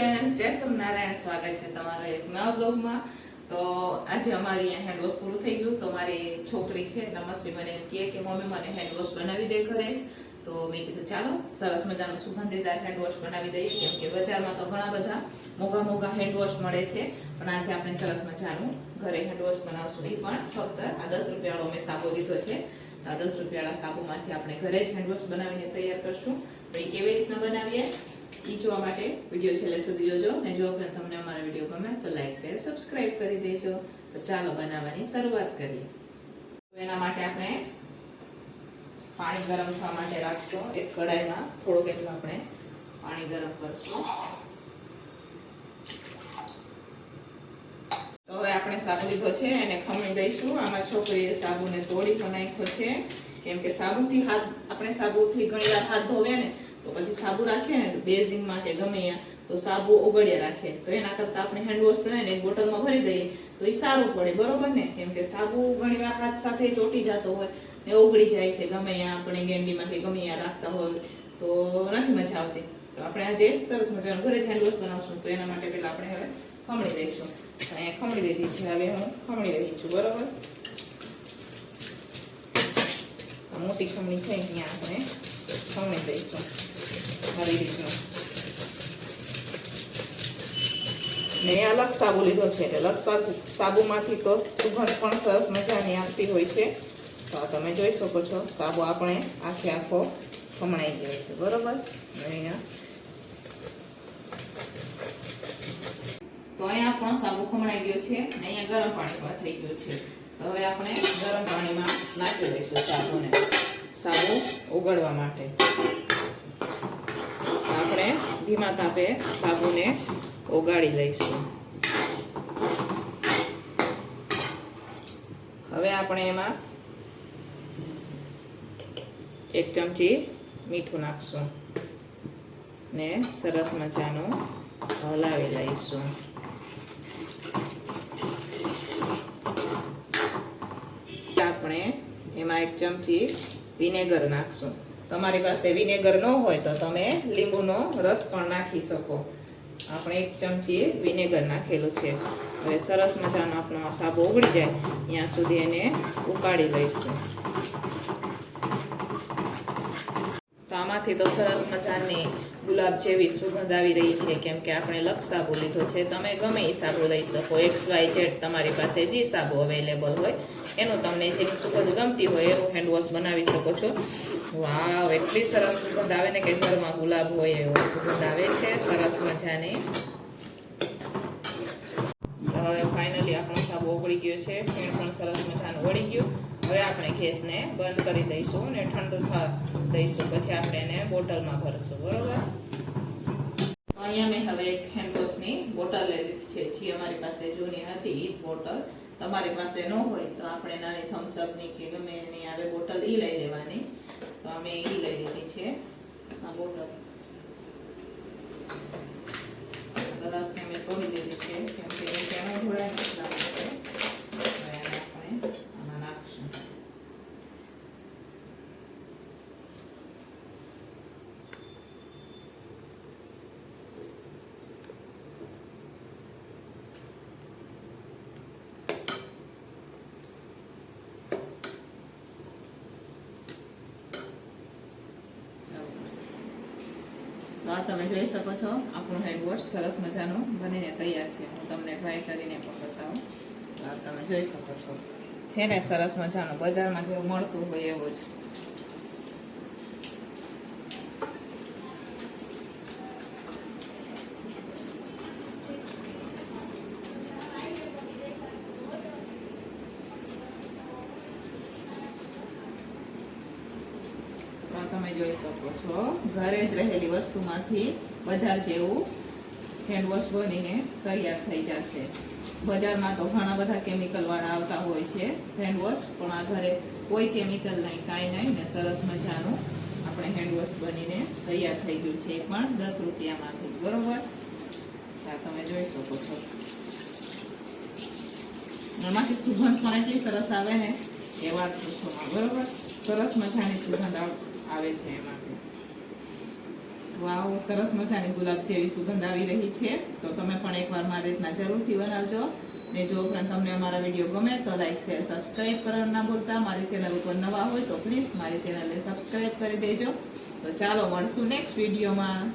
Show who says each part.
Speaker 1: Friends, જય સ્વામિનારાયણ. સ્વાગત છે તમારા એક નવા બ્લોગમાં. તો આજે અમારી અહીંયા હેન્ડવોશ પૂરું થઈ ગયું. તો મારી છોકરી છે, નમસ્તે, મને એમ કહે કે, મમ્મી, મને હેન્ડ વોશ બનાવી દે ઘરે જ. તો મેં કીધું, ચાલો, સરસ મજાનું સુગંધીદાર હેન્ડ વોશ બનાવી દઈએ. કેમ કે બજારમાં તો ઘણા બધા મોંઘા મોંઘા હેન્ડ વોશ મળે છે. પણ આજે આપણે સરસ મજાનું ઘરે હેન્ડ વોશ બનાવશું. એ પણ ફક્ત આ દસ રૂપિયાવાળો મેં સાબુ લીધો છે. આ દસ રૂપિયાવાળા સાબુમાંથી આપણે ઘરે જ હેન્ડ વોશ બનાવીને તૈયાર કરશું. તો એ કેવી રીતના બનાવીએ? ઈ જોવા માટે વીડિયો છેલ્લે સુધી જોજો અને જો તમને અમારો વીડિયો ગમે તો લાઈક, શેર સબસ્ક્રાઈબ કરી દેજો. તો ચાલો બનાવવાની શરૂઆત કરીએ. એના માટે આપણે પાણી ગરમ થવા માટે રાખશું. એક કડાઈમાં થોડુંક એટલું આપણે પાણી ગરમ કરશું. તો હવે આપણે સાબુ લીધો છે એને ખમણી દઈશું. આમાં છોકરીએ સાબુને તોડી પણ નાખ્યો છે. કેમ કે સાબુથી હાથ, આપણે સાબુથી ઘણી હાથ ધોવે ને તો પછી સાબુ રાખીએ ને બેઝિંગમાં કે ગમે તો સાબુ ઓગળ્યા રાખે. તો એના કરતાં આપણે હેન્ડ વોશ બનાવીને એક બોટલમાં ભરી દઈએ, તો એ સારું પડે, બરોબર ને? કેમ કે સાબુ ઘણી વાર હાથ સાથે ચોટી જતો હોય ને ઓગળી જાય છે, ગમે આપણે ગેંડીમાં કે ગમે રાખતા હોય, તો નથી મજા આવતી. તો આપણે આજે સરસ મજાનું ઘરે હેન્ડ વોશ બનાવશું, તો એના માટે પેલા આપણે હવે ખમણી દઈશું અહીંયા ખમણી લીધી છે, હવે હું ખમણી રહી છું, બરોબર? મોટી ખમણી છે ત્યાં આપણે ખમણી દઈશું આવી રીતનું મેં અલગ સાબુ લીધો છે અલગ સાબુ સાબુમાંથી તો સુગંધ પણ સરસ મજાની આવતી હોય છે તો તમે જોઈ શકો છો સાબુ આપણે આખે આખો ખમણાઈ ગયો છે બરોબર અહીંયા તો અહીંયા આપણો સાબુ ખમણાઈ ગયો છે અહીંયા ગરમ પાણીમાં થઈ ગયો છે. તો હવે આપણે ગરમ પાણીમાં નાખી દઈશું સાબુને. સાબુ ઓગળવા માટે. આપણે ધીમા તાપે સાબુને ઓગાળી લઈશું. હવે આપણે એમાં એક ચમચી મીઠું નાખશું ને સરસ મજાનું હલાવી લઈશું. આપણે એમાં એક ચમચી વિનેગર નાખશું. તમારી પાસે વિનેગર ન હોય તો તમે લીંબુનો રસ પણ નાખી શકો. આપણે એક ચમચી વિનેગર નાખેલું છે. હવે સરસ મજાનો આપણો આ સાબુ ઉગડી જાય. ત્યાં સુધી એને ઉકાળી લઈશું. તો આમાંથી તો સરસ મજાની ગુલાબ જેવી સુગંધ આવી રહી છે, કેમ કે આપણે લક સાબુ લીધો છે. તમે ગમે એ સાબુ લઈ શકો. એક્સ વાય ઝેડ તમારી પાસે જે સાબુ અવેલેબલ હોય, એનું તમને જેની સુગંધ ગમતી હોય, એનું હેન્ડવોશ બનાવી શકો છો. વાવ એટલી સરસ સુગંધ આવે ને કે ઘરમાં ગુલાબ હોય એવો સુગંધ આવે છે, સરસ મજાની. ફાઇનલી આપણો સાબુ ઓગળી ગયો છે. ફેણ પણ સરસ મજાનું વળી ગયું. હવે આપણે ગેસને બંધ કરી દઈશું અને ઠંડુ દઈશું. પછી આપણે એને બોટલમાં ભરશું, બરોબર? અહીંયા મેં હવે એક હેન્ડવોશની બોટલ લીધી છે. જે અમારી પાસે જૂની હતી એ બોટલ. તમારી પાસે ન હોય તો આપણે નાની થમ્સઅપની કે ગમે એની આવે બોટલ એ લઈ લેવાની. તો અમે એ લઈ લીધી છે, આ બોટલ ગ્લાસને મેં તોડી લીધી છે કેમ કે એ કેમો ઢોળાય નથી લાગતો હવે એને આપણે આમાં નાખશું તો આ તમે જોઈ શકો છો, આપણું હેન્ડ વોશ સરસ મજાનું બનીને તૈયાર છે. હું તમને ટ્રાય કરીને પણ બતાવું. તો તમે જોઈ શકો છો. છે ને સરસ મજાનું, બજારમાં જેવું મળતું હોય એવું જ. તમે જોઈ શકો છો. ઘરે જ રહેલી વસ્તુમાંથી બજાર જેવું હેન્ડવોશ બનીને તૈયાર થઈ જશે. બજારમાં તો ઘણા બધા કેમિકલ વાળા આવતા હોય છે હેન્ડવોશ પણ આ ઘરે કોઈ કેમિકલ નહીં, કાંઈ નહીં ને સરસ મજાનું આપણે હેન્ડવોશ બનીને તૈયાર થઈ ગયું છે. એ પણ દસ રૂપિયામાંથી જ બરોબર? આ તમે જોઈ શકો છો. એમાંથી સુગંધ પણ એટલી સરસ આવે ને, એ વાત પૂછવામાં બરોબર? સરસ મજાની સુગંધ આવે છે એમાંથી. વાવ, સરસ મજાની ગુલાબ જેવી સુગંધ આવી રહી છે. તો તમે પણ એકવાર મારી રીતના જરૂરથી બનાવજો. ને જો ઉપરાંત તમને અમારા વીડિયો ગમે તો લાઈક શેર સબસ્ક્રાઈબ કરવાનું ના ભૂલતા. મારી ચેનલ ઉપર નવા હોય તો પ્લીઝ મારી ચેનલને સબસ્ક્રાઇબ કરી દેજો. તો ચાલો મળશું નેક્સ્ટ વિડીયોમાં